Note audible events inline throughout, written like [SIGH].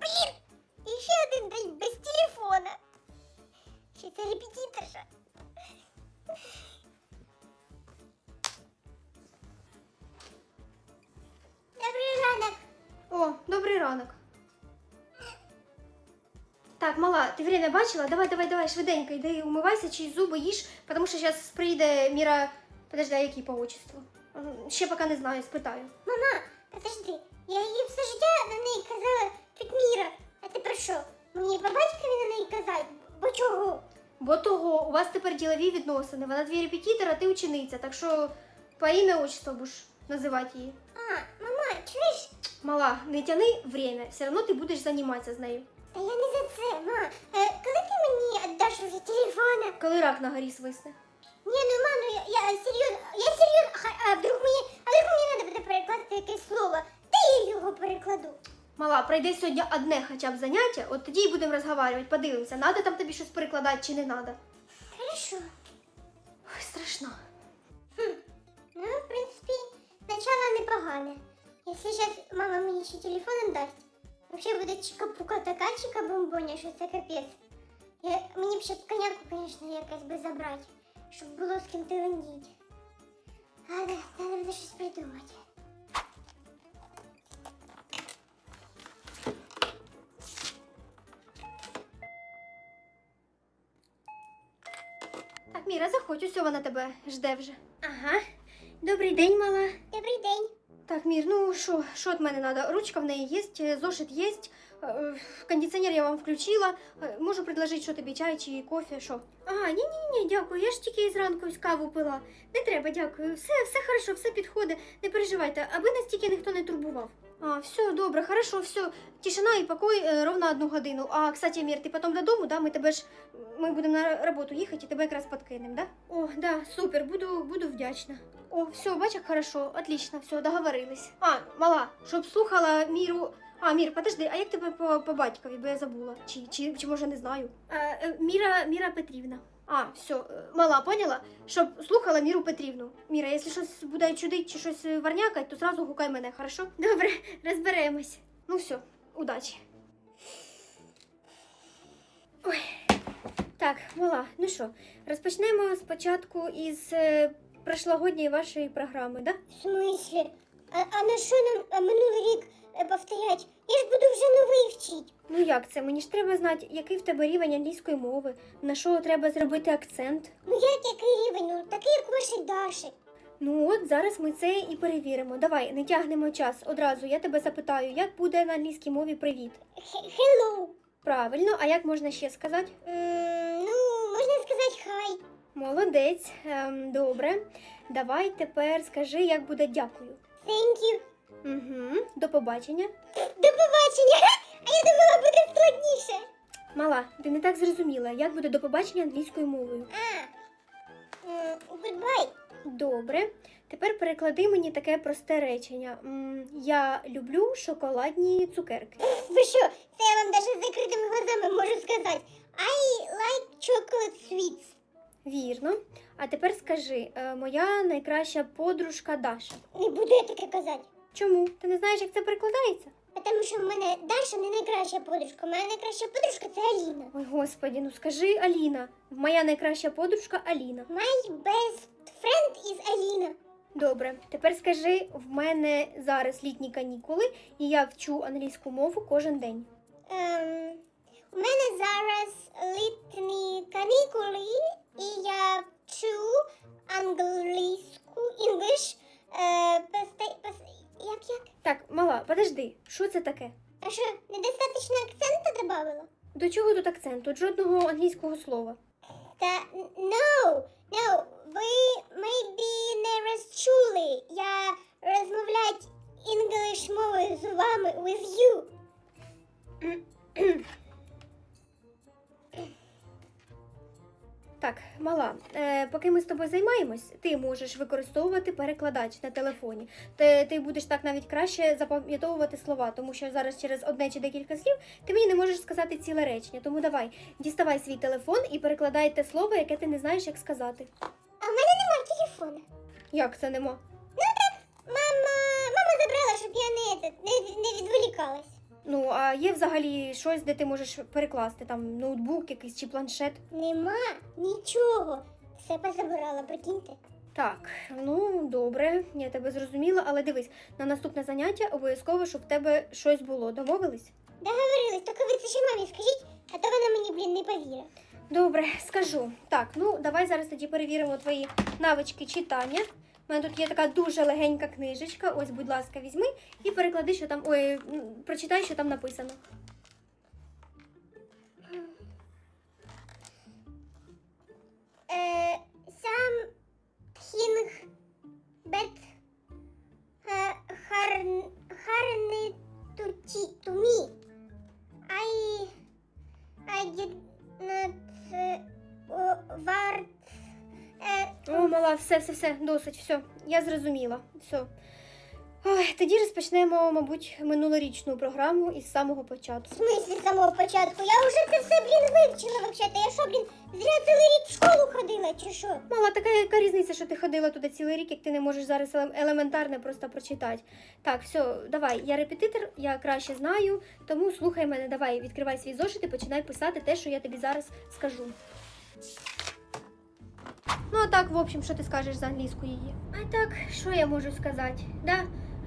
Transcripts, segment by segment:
Блін, і ще один день добрий ранок. Так, мала, ти время бачила? Давай, давай, давай, швиденько, йди умивайся, чи зуби їж, тому що зараз прийде Міра. Подожди, а який по отчеству? Ще поки не знаю, спитаю. Мама, подожди, я їй все життя на неї казала тут Міра. А ти про що? Мені по батькові на неї казати? Бо чого? Бо того, у вас тепер ділові відносини. Вона твій репетитор, а ти учениця, так що по ім'я отчеству будеш називати її. А, мама, чуєш? Мала, не тяни время, все одно ти будеш займатися з нею. Та я не за це, ма. Е, коли ти мені віддаш вже телефона? Коли рак на горі свисне. Ні, ну ма, ну я, я серйозно, я серйозно, а, а вдруг мені, а вдруг мені треба буде перекласти якесь слово? Де я його перекладу? Мала, пройди сьогодні одне хоча б заняття, от тоді й будемо розговорювати, подивимося, надо там тобі щось перекладати чи не надо. Хорошо. Ой, страшно. Хм. Ну, в принципі, начало непогане. Якщо зараз мама мені ще телефон дасть, взагалі буде чика-пука така чика-бомбоня, що це капець. Я, мені б ще коняку, звісно, якась би забрати, щоб було з ким телендіть. Але треба буде щось придумати. Так, Міра, заходь, усьо вона тебе жде вже. Ага. Добрий день, мала. Добрий день. Так, Мір, ну що, що від мене треба? Ручка в неї є, зошит є, е, кондиціонер я вам включила. Е, Можу предложити, що тобі чай чи кофе, що? А, ні, ні, ні, дякую. Я ж тільки зранку з каву пила. Не треба, дякую. Все, все хорошо, все підходить. Не переживайте, аби нас тільки ніхто не турбував. А, все, добре, хорошо, все. Тишина і покой е, ровно одну годину. А, кстати, Мір, ти потім додому, да? Ми тебе ж ми будемо на роботу їхати і тебе якраз подкинемо, да? О, да, супер, буду, буду вдячна. О, все, бач, як хорошо, отлично, все, договорились. А, мала, щоб слухала Міру. А, Мір, подожди, а як тебе по, по батькові, бо я забула. Чи, чи, чи може не знаю. А, е, Міра, Міра Петрівна. А, все, мала, поняла? Щоб слухала Міру Петрівну. Міра, якщо щось буде чудить чи щось варнякать, то зразу гукай мене, хорошо? Добре, розберемось. Ну все, удачі. Ой. Так, мала, ну що, розпочнемо спочатку із е, прошлогодньої вашої програми, да? В смислі? А, а на що нам а, минулий рік повторять? Я ж буду вже новий вчить. Ну як це? Мені ж треба знати, який в тебе рівень англійської мови, на що треба зробити акцент. Ну як який рівень? Ну такий, як ваші Даші. Ну от зараз ми це і перевіримо. Давай, не тягнемо час. Одразу я тебе запитаю, як буде на англійській мові привіт? Х- Hello. Правильно, а як можна ще сказати? М, ну, можна сказати хай. Молодець, ем, добре. Давай тепер скажи, як буде дякую. Thank you. До побачення. До побачення. [LAUGHS] А я думала, буде складніше. Мала, ти не так зрозуміла, як буде до побачення англійською мовою. А. Goodbye. Добре. Тепер переклади мені таке просте речення. Я люблю шоколадні цукерки. Ви що? Це я вам навіть з закритими глазами можу сказати. I like chocolate sweets. Вірно. А тепер скажи, е, моя найкраща подружка Даша. Не буду я таке казати. Чому? Ти не знаєш, як це перекладається? Тому що в мене Даша не найкраща подружка. Моя найкраща подружка це Аліна. Ой, господі, ну скажи Аліна. Моя найкраща подружка Аліна. My best friend is Аліна. Добре, тепер скажи, в мене зараз літні канікули, і я вчу англійську мову кожен день. Ем, у мене зараз літні канікули, і я вчу англійську, English, е, посте- пос- як як? Так, мала, подожди, що це таке? А що, недостатньо акценту добавила? До чого тут акцент? Тут жодного англійського слова. Та no, no, ви maybe не розчули. Я розмовлять English мовою з вами with you. Так, Так, мала, е, поки ми з тобою займаємось, ти можеш використовувати перекладач на телефоні. Ти, ти будеш так навіть краще запам'ятовувати слова, тому що зараз через одне чи декілька слів ти мені не можеш сказати ціле речення. Тому давай, діставай свій телефон і перекладай те слово, яке ти не знаєш, як сказати. А в мене немає телефона. Як це нема? Мама, мама забрала, щоб я не, не, не відволікалась. Ну, а є взагалі щось, де ти можеш перекласти там ноутбук якийсь чи планшет. Нема нічого. Все позабирала, прикиньте. Так, ну добре, я тебе зрозуміла, але дивись, на наступне заняття обов'язково, щоб в тебе щось було. Домовились? Договорились, тільки ви це ще мамі скажіть, а то вона мені, блін, не повірить. Добре, скажу. Так, ну давай зараз тоді перевіримо твої навички читання. У мене тут є така дуже легенька книжечка. Ось, будь ласка, візьми і переклади, що там. Ой, прочитай, що там написано. Е, сам хінг бет е, харни тумі. О, все, все, все, досить, все. Я зрозуміла. Все. Ой, тоді розпочнемо, мабуть, минулорічну програму із самого початку. В смислі з самого початку? Я вже це все, блін, вивчила взагалі. Я що, блін, зря цілий рік в школу ходила, чи що? Мала, така яка різниця, що ти ходила туди цілий рік, як ти не можеш зараз елементарне просто прочитати. Так, все, давай, я репетитор, я краще знаю, тому слухай мене, давай, відкривай свій зошит і починай писати те, що я тобі зараз скажу. Ну, а так, в общем, що ти скажеш за англійську її? А так, що я можу сказати? Да,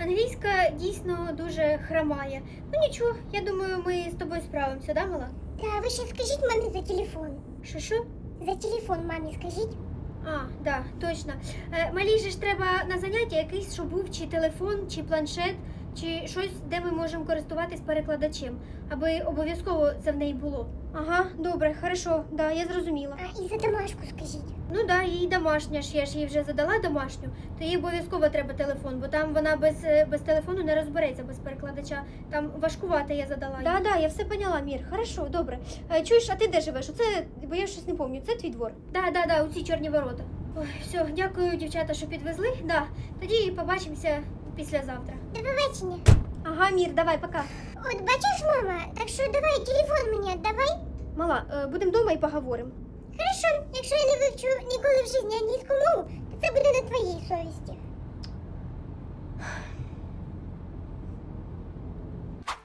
англійська дійсно дуже хромає. Ну нічого, я думаю, ми з тобою справимося, да, мала? Та ви ще скажіть мамі за телефон. Що що? За телефон мамі скажіть. А, да, точно. Е, малій же ж треба на заняття якийсь, щоб був чи телефон, чи планшет, чи щось, де ми можемо користуватись перекладачем, аби обов'язково це в неї було. Ага, добре, хорошо, да, я зрозуміла. А і за домашку скажіть. Ну да, їй домашня ж, я ж їй вже задала домашню, то їй обов'язково треба телефон, бо там вона без, е, без телефону не розбереться без перекладача. Там важкувати я задала. Да, да, я все поняла, Мір. Хорошо, добре. Е, чуєш, а ти де живеш? Оце, бо я щось не пам'ятаю, це твій двор. Да, да, да, у ці чорні ворота. Ой, все, дякую, дівчата, що підвезли. Да, тоді побачимося післязавтра. До побачення. Ага, Мір, давай, пока. От бачиш, мама, так що давай телефон мені віддавай. Мала, е, будемо вдома і поговоримо. Хорошо, якщо я не вивчу ніколи в житті англійську мову, то це буде на твоїй совісті.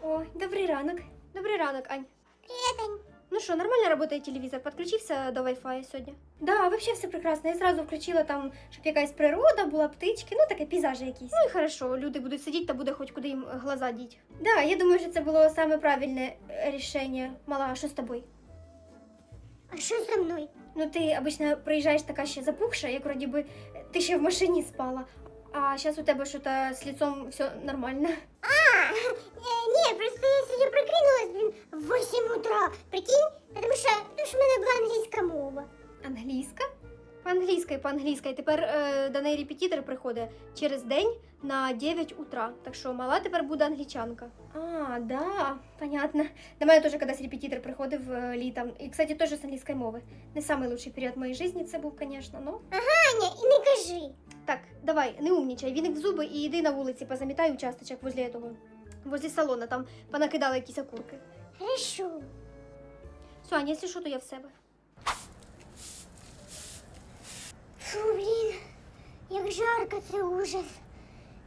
О, добрий ранок. Добрий ранок, Ань. Привіт, Ань. Ну что, нормально работает телевизор? Подключився до Wi-Fi сьогодні? Да, вообще все прекрасно. Я сразу включила там, щоб якась природа була, птички, ну таке пейзажі якісь. Ну і хорошо, люди будуть сидіти та буде хоч куди їм глаза діть. Да, я думаю, що це було саме правильне рішення. Мала, а що з тобою? А що зі мною? Ну ти обично приїжджаєш така ще запухша, як вроді би ти ще в машині спала. А зараз у тебе що-то з лицом все нормально. А, е, ні, просто я сьогодні прокинулась, блін, в 8 утра. Прикинь? Тому що, тому що в мене була англійська мова. Англійська? По-англійській, по-англійській. Тепер е, до неї репетитор приходить через день на 9 утра. Так що мала тепер буде англічанка. А, да, понятно. До мене теж колись репетитор приходив е, літом. І, кстати, теж з англійської мови. Не лучший період моєї житті це був, звісно, но. Аня, і не кажи. Так, давай, не умнічай, віник в зуби і йди на вулиці, позамітай участочок возле этого. Возле салона, там понакидали якісь окурки. Хорошо. Соня, якщо що, то я в себе. Фу, блін, як жарко, це ужас.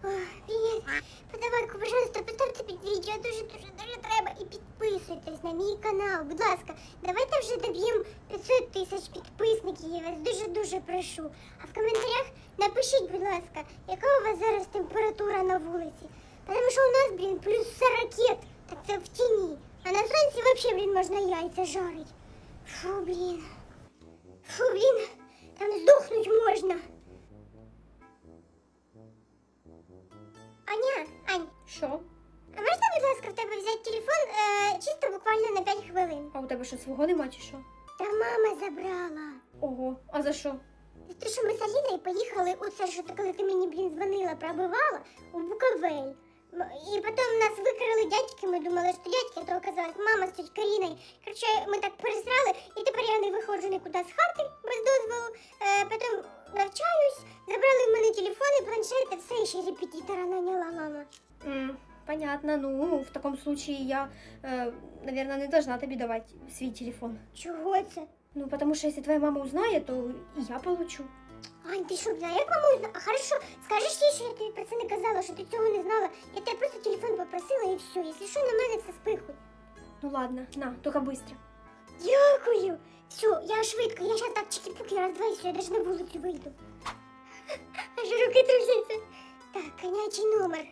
Привіт. Подавайку, пожалуйста, поставте під відео, дуже дуже треба. І підписуйтесь на мій канал, будь ласка. Давайте вже доб'ємо 500 тисяч підписників, я вас дуже дуже прошу. А в коментарях напишіть, будь ласка, яка у вас зараз температура на вулиці. Тому що у нас, блін, плюс 40, так це в тіні. А на сонці взагалі, блін, можна яйця жарить. Фу, блін. Фу, блін, там здохнуть можна. Аня, Ань, Що? а можна, будь ласка, в тебе взяти телефон е, чисто буквально на 5 хвилин? А у тебе що, свого нема чи що? Та мама забрала. Ого, а за що? За те, що ми з Аліною поїхали, оце що ти, коли ти мені, блін, дзвонила, пробивала, у Буковель. М- І потім нас викрили дядьки, ми думали, що дядьки, то оказалось мама з тіть Каріною. Коротше, ми так пересрали, і тепер я не виходжу нікуди з хати без дозволу. Е, потім навчаюсь, забрали в мене телефони, планшети, все, ще репетитора наняла мама. М, понятно, ну, в таком случае я, э, наверное, не должна тебе давать свой телефон. Чого це? Ну, потому что если твоя мама узнает, то и я получу. Ань, ти що, бля, як маму хорошо, скажи ще, що я тобі про це не казала, що ти цього не знала. Я тебе просто телефон попросила і все. Якщо що, на мене це спихуй. Ну ладно, на, только быстро. Дякую. Все, я швидко, я зараз так чики-пуки раз два і все, я навіть на вулицю вийду. [LAUGHS] Аж руки трусяться. Так, конячий номер.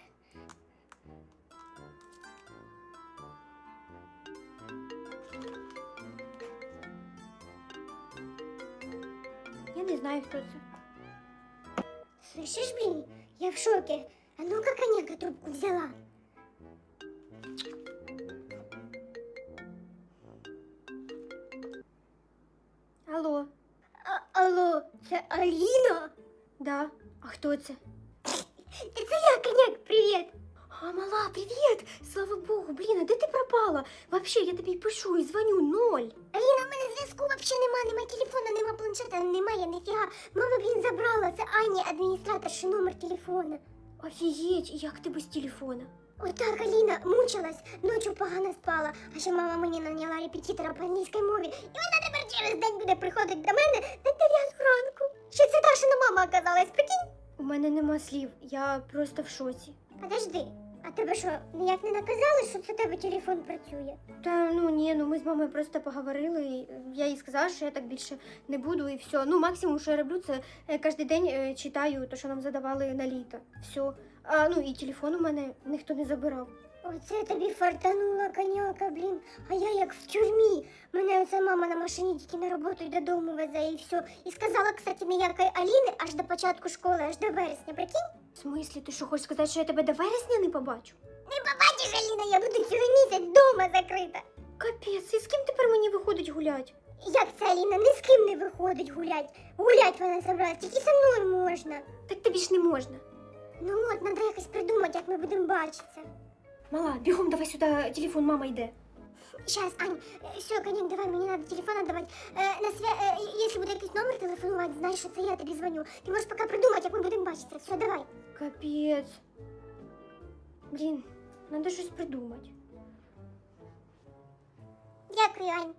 не знаю, кто это. Слышишь, блин, я в шоке. А ну-ка, коняка трубку взяла. Алло, А, алло, це Аліна? да, а кто это? Це я, коняк, привіт. А, мала, привет! Слава богу, блин, а де ти пропала? Вообще, я тобі пишу і дзвоню, ноль. Аліна, у мене зв'язку взагалі нема, нема телефона, Нема немає, ніфіга. Мама, блін, забрала. Це Аня, адміністраторша, номер телефона. Офігеть, як ти без телефона? Отак Аліна мучилась, ночі погано спала, а ще мама мені наняла репетитора по англійській мові, і вона тепер через день буде приходити до мене на 9 ранку. Ще це Дашина мама оказалась, прикинь? У мене нема слів, я просто в шоці. Подожди, а тебе що, ніяк не наказали, що це тебе телефон працює? Та ну ні, ну ми з мамою просто поговорили. і Я їй сказала, що я так більше не буду, і все. Ну, максимум, що я роблю, це е, кожен день е, читаю те, що нам задавали на літо. Все. А ну і телефон у мене ніхто не забирав. Оце тобі фартанула коняка, блін. А я як в тюрмі. Мене оця мама на машині тільки на роботу й додому везе і все. І сказала, кстати, ніякої Аліни аж до початку школи, аж до вересня. Прикинь? В смислі, ти що хочеш сказати, що я тебе до вересня не побачу? Не побачиш, Аліна, я буду цілий місяць вдома закрита. Капець, і з ким тепер мені виходить гулять? Як це Аліна ні з ким не виходить гулять? Гулять вона собралась, тільки зі мною можна. Так тобі ж не можна. Ну от, треба якось придумати, як ми будемо бачитися. Мала, бігом давай сюди, телефон, мама йде. Сейчас, Ань, все, коняк, давай, мені надо телефон отдавать. Э, на свя... э, если буде якийсь номер телефонувати, знаєш, що це я тобі дзвоню. Ти можеш поки придумати, як ми будемо бачитися. Все, давай. Капець. Блін, треба щось придумати. Дякую, Ань.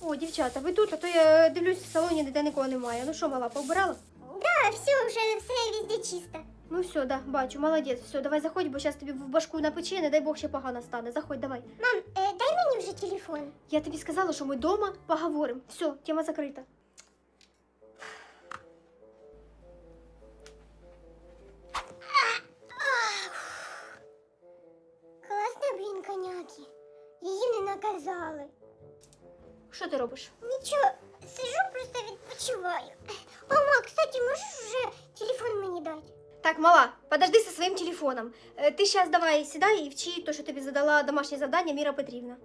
О, дівчата, ви тут, а то я дивлюсь в салоні, ніде нікого немає. Ну що, мала, поубирала? Да, все, вже все везде чисто. Ну все, да, бачу, молодець. Все, давай заходь, бо зараз тобі в башку напече, не дай Бог ще погано стане. Заходь, давай. Мам, э, дай мені вже телефон. Я тобі сказала, що ми вдома поговоримо. Все, тема закрита. Класно, блін, коняки. Її не наказали. Що ти робиш? Нічого, сижу, просто відпочиваю. О, ма, кстати, можеш вже телефон мені дати? Так, мала, подожди со своїм телефоном. Е, Ти зараз давай сідай і вчи то, що тобі задала домашнє завдання Міра Петрівна.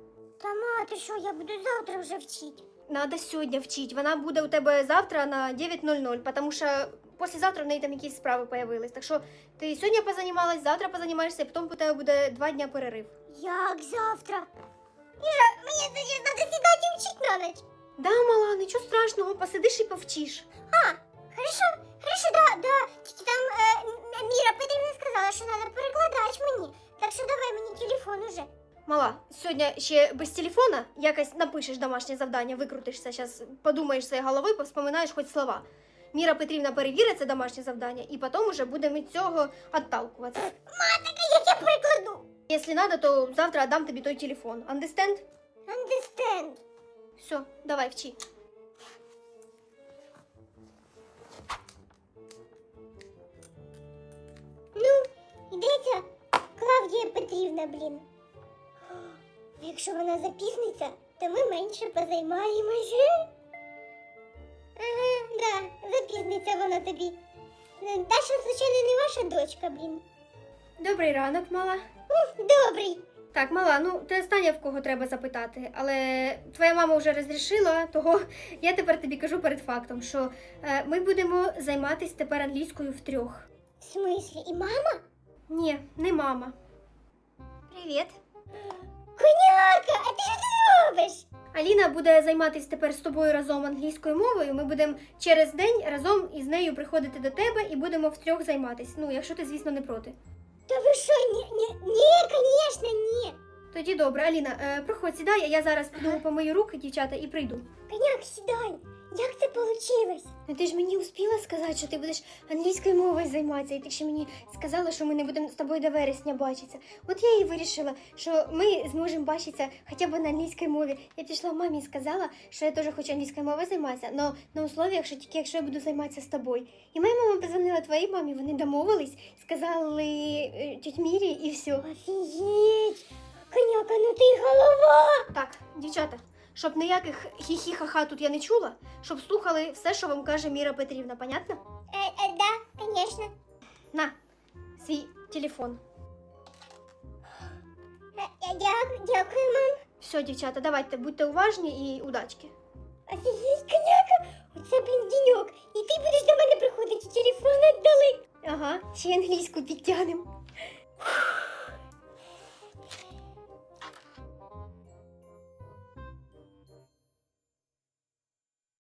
Та ма, ти що, я буду завтра вже вчити. Надо сьогодні вчити. Вона буде у тебе завтра на 9.00, тому що післязавтра в неї там якісь справи появились. Так що ти сьогодні позанімалась, завтра позанімаєшся, і потім у тебе буде два дня перерив. Як завтра? Іра, мені зараз треба сідати і вчити на ніч. Да, мала, нічого страшного, посидиш і повчиш. А, хорошо, да, да. Тільки там е, Міра Петрівна сказала, що треба перекладач мені. Так що давай мені телефон уже. Мала, сьогодні ще без телефона якось напишеш домашнє завдання, викрутишся, зараз подумаєш своєю головою, повспоминаєш хоч слова. Міра Петрівна перевірить це домашнє завдання, і потім уже будемо від цього відталкуватися. Ма, так а як я перекладу? Якщо треба, то завтра дам тобі той телефон. Understand? Understand. Все, давай вчи. Петрівна, блін. Якщо вона запізниться, то ми менше позаймаємося. Ага, да, запізниться вона тобі. Даша, звичайно, не ваша дочка, блін. Добрий ранок, мала. Добрий. Так, мала, ну ти остання в кого треба запитати, але твоя мама вже розрішила, того я тепер тобі кажу перед фактом, що е, ми будемо займатися тепер англійською втрьох. В смислі, і мама? Ні, не мама. Привіт. Коняка, а ти що тут робиш? Аліна буде займатися тепер з тобою разом англійською мовою. Ми будемо через день разом із нею приходити до тебе і будемо втрьох займатися. Ну, якщо ти, звісно, не проти. Та ви що, ні, ні, ні, звісно, ні. Тоді добре, Аліна, е, проходь, сідай, а я зараз піду помию руки, дівчата, і прийду. Коняк, сідай. Як це вийшло? Ну ти ж мені успіла сказати, що ти будеш англійською мовою займатися, і ти ще мені сказала, що ми не будемо з тобою до вересня бачитися. От я і вирішила, що ми зможемо бачитися хоча б на англійській мові. Я пішла мамі і сказала, що я теж хочу англійською мовою займатися, але на условиях, що тільки якщо я буду займатися з тобою. І моя мама позвонила твоїй мамі, вони домовились, сказали е, Мірі і все. Офігеть. Коняка, ну ти голова. Так, дівчата, щоб ніяких хі-хі-ха-ха тут я не чула, щоб слухали все, що вам каже Міра Петрівна, понятно? Е, е, да, звісно. На свій телефон. Е, е, дякую, дякую, мам. Все, дівчата, давайте, будьте уважні і удачки. Офігеть, коняка. Оце, блін, діньок. І ти будеш до мене приходити, телефон віддали. Ага, ще й англійську підтягнемо.